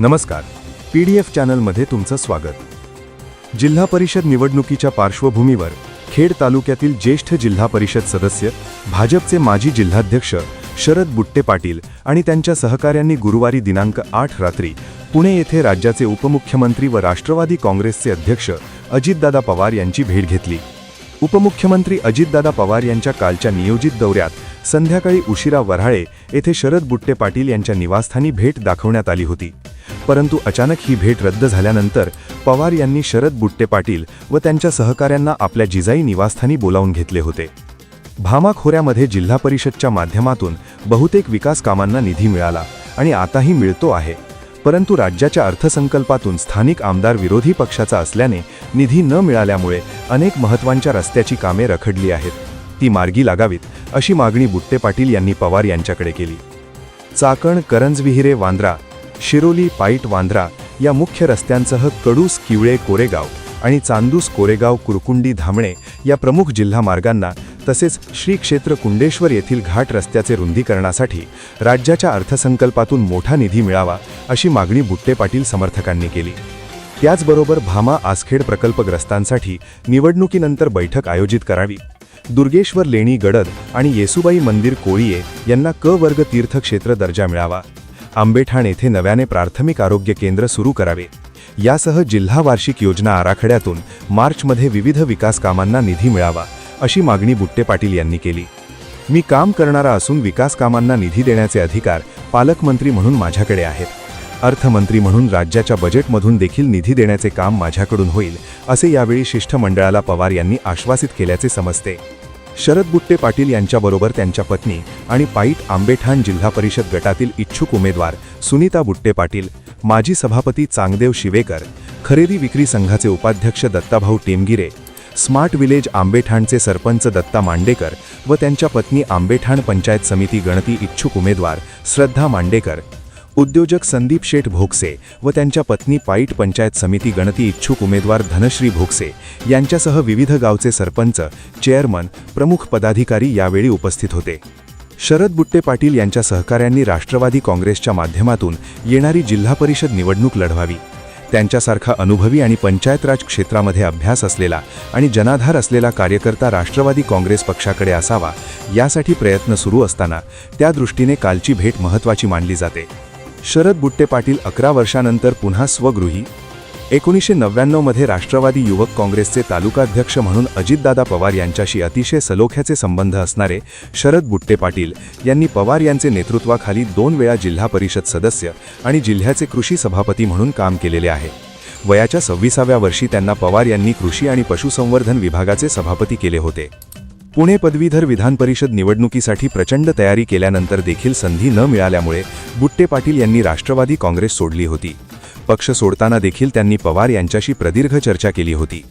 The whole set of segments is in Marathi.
नमस्कार. पी डी एफ चॅनलमध्ये तुमचं स्वागत. जिल्हा परिषद निवडणुकीच्या पार्श्वभूमीवर खेड तालुक्यातील ज्येष्ठ जिल्हा परिषद सदस्य भाजपचे माजी जिल्हाध्यक्ष शरद बुट्टे पाटील आणि त्यांच्या सहकाऱ्यांनी गुरुवारी दिनांक आठ रात्री पुणे येथे राज्याचे उपमुख्यमंत्री व राष्ट्रवादी काँग्रेसचे अध्यक्ष अजितदादा पवार यांची भेट घेतली. उपमुख्यमंत्री अजितदादा पवार यांच्या कालच्या नियोजित दौऱ्यात संध्याकाळी उशिरा वऱ्हाळे येथे शरद बुट्टे पाटील यांच्या निवासस्थानी भेट दाखवण्यात आली होती. परंतु अचानक ही भेट रद्द झाल्यानंतर पवार यांनी शरद बुट्टे पाटील व त्यांच्या सहकाऱ्यांना आपल्या जिजाई निवासस्थानी बोलावून घेतले होते. भामा खोऱ्यामध्ये जिल्हा परिषदच्या माध्यमातून बहुतेक विकास कामांना निधी मिळाला आणि आताही मिळतो आहे. परंतु राज्याच्या अर्थसंकल्पातून स्थानिक आमदार विरोधी पक्षाचा असल्याने निधी न मिळाल्यामुळे अनेक महत्त्वांच्या रस्त्याची कामे रखडली आहेत. ती मार्गी लागावीत अशी मागणी बुट्टे पाटील यांनी पवार यांच्याकडे केली. चाकण करंजविहिरे वांद्रा शिरोली पाईट वांद्रा या मुख्य रस्त्यांसह कडूस किवळे कोरेगाव आणि चांदूस कोरेगाव कुरकुंडी धामणे या प्रमुख जिल्हा मार्गांना तसेच श्री क्षेत्र कुंडेश्वर येथील घाट रस्त्याचे रुंदीकरणासाठी राज्याच्या अर्थसंकल्पातून मोठा निधी मिळावा अशी मागणी बुट्टे पाटील समर्थकांनी केली. त्याचबरोबर भामा आसखेड प्रकल्पग्रस्तांसाठी निवडणुकीनंतर बैठक आयोजित करावी. दुर्गेश्वर लेणी गडद आणि येसुबाई मंदिर कोळीये यांना क वर्ग तीर्थक्षेत्र दर्जा मिळावा. आंबेठाण येथे नव्याने प्राथमिक आरोग्य केंद्र सुरू करावे. यासह जिल्हा वार्षिक योजना आराखड्यातून मार्चमध्ये विविध विकास कामांना निधी मिळावा अशी मागणी बुट्टे पाटील यांनी केली. मी काम करणारा असून विकास कामांना निधी देण्याचे अधिकार पालकमंत्री म्हणून माझ्याकडे आहेत. अर्थमंत्री म्हणून राज्याच्या बजेटमधून देखील निधी देण्याचे काम माझ्याकडून होईल असे यावेळी शिष्टमंडळाला पवार यांनी आश्वासित केल्याचे समजते. शरद बुट्टे पाटील यांच्याबरोबर त्यांच्या पत्नी आणि पाईट आंबेठाण जिल्हा परिषद गटातील इच्छुक उमेदवार सुनीता बुट्टे पाटील माजी सभापती चांगदेव शिवेकर खरेदी विक्री संघाचे उपाध्यक्ष दत्ताभाऊ टेमगिरे स्मार्ट विलेज आंबेठाणचे सरपंच दत्ता मांडेकर व त्यांच्या पत्नी आंबेठाण पंचायत समिती गणती इच्छुक उमेदवार श्रद्धा मांडेकर उद्योजक संदीप शेठ भोगसे व त्यांच्या पत्नी पाईट पंचायत समिती गणती इच्छुक उमेदवार धनश्री भोगसे यांच्यासह विविध गावचे सरपंच चेअरमन प्रमुख पदाधिकारी यावेळी उपस्थित होते. शरद बुट्टे पाटील यांच्या सहकाऱ्यांनी राष्ट्रवादी काँग्रेसच्या माध्यमातून येणारी जिल्हा परिषद निवडणूक लढवावी. त्यांच्यासारखा अनुभवी आणि पंचायत राज क्षेत्रामध्ये अभ्यास असलेला आणि जनाधार असलेला कार्यकर्ता राष्ट्रवादी काँग्रेस पक्षाकडे असावा यासाठी प्रयत्न सुरू असताना त्या दृष्टीने कालची भेट महत्त्वाची मानली जाते. शरद बुट्टे पाटील अकरा वर्षानंतर पुन्हा स्वगृही. एकोणीसशे नव्याण्णवमध्ये राष्ट्रवादी युवक काँग्रेसचे तालुकाध्यक्ष म्हणून अजितदादा पवार यांच्याशी अतिशय सलोख्याचे संबंध असणारे शरद बुट्टे पाटील यांनी पवार यांचे नेतृत्वाखाली दोन वेळा जिल्हा परिषद सदस्य आणि जिल्ह्याचे कृषी सभापती म्हणून काम केलेले आहे. वयाच्या सव्वीसाव्या वर्षी त्यांना पवार यांनी कृषी आणि पशुसंवर्धन विभागाचे सभापती केले होते. पुणे पदवीधर विधान परिषद निवडणुकीसाठी प्रचंड तयारी केल्यानंतर देखील संधी न मिळाल्यामुळे बुट्टे पाटील यांनी राष्ट्रवादी काँग्रेस सोडली होती. पक्ष सोडताना देखील त्यांनी पवार यांच्याशी प्रदीर्घ चर्चा केली होती.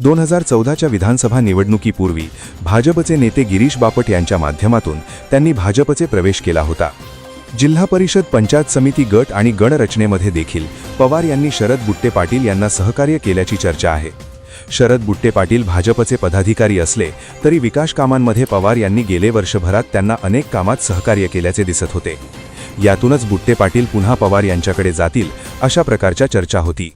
दोन हजार चौदाच्या विधानसभा निवडणुकीपूर्वी भाजपचे नेते गिरीश बापट यांच्या माध्यमातून त्यांनी भाजपचे प्रवेश केला होता. जिल्हा परिषद पंचायत समिती गट आणि गणरचनेमध्ये देखील पवार यांनी शरद बुट्टे पाटील यांना सहकार्य केल्याची चर्चा आहे. शरद बुट्टे पाटील भाजपचे पदाधिकारी असले तरी विकास कामांमध्ये पवार यांनी गेले वर्षभरात त्यांना अनेक कामात सहकार्य केल्याचे दिसत होते. यातूनच बुट्टे पाटील पुन्हा पवार यांच्याकडे जातील अशा प्रकारच्या चर्चा होती.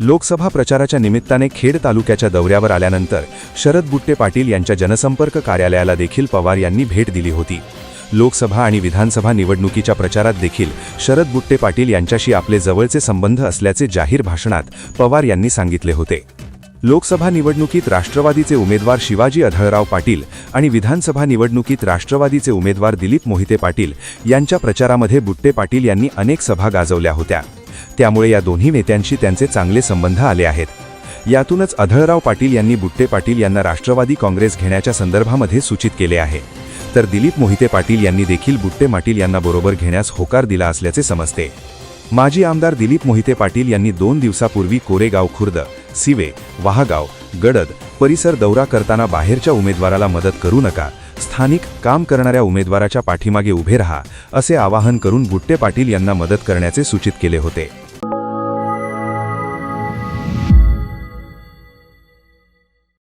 लोकसभा प्रचाराच्या निमित्ताने खेड तालुक्याच्या दौऱ्यावर आल्यानंतर शरद बुट्टे पाटील यांच्या जनसंपर्क कार्यालयाला देखील पवार यांनी भेट दिली होती. लोकसभा आणि विधानसभा निवडणुकीच्या प्रचारात देखील शरद बुट्टे पाटील यांच्याशी आपले जवळचे संबंध असल्याचे जाहीर भाषणात पवार यांनी सांगितले होते. लोकसभा निवडणुकीत राष्ट्रवादीचे उमेदवार शिवाजी अढळराव पाटील आणि विधानसभा निवडणुकीत राष्ट्रवादीचे उमेदवार दिलीप मोहिते पाटील यांच्या प्रचारामध्ये बुट्टे पाटील यांनी अनेक सभा गाजवल्या होत्या. त्यामुळे या दोन्ही नेत्यांशी त्यांचे चांगले संबंध आले आहेत. यातूनच अधळराव पाटील यांनी बुट्टे पाटील यांना राष्ट्रवादी काँग्रेस घेण्याच्या संदर्भामध्ये सूचित केले आहे. तर दिलीप मोहिते पाटील यांनी देखील बुट्टे पाटील यांना बरोबर घेण्यास होकार दिला असल्याचे समजते. माजी आमदार दिलीप मोहिते पाटील यांनी दोन दिवसापूर्वी कोरेगाव खुर्द सिवे वाहगाव गडद परिसर दौरा करताना बाहेरच्या उमेदवाराला मदत करू नका स्थानिक काम करणाऱ्या उमेदवाराच्या पाठीमागे उभे रहा असे आवाहन करून गुट्टे पाटील यांना मदत करण्याचे सूचित केले होते.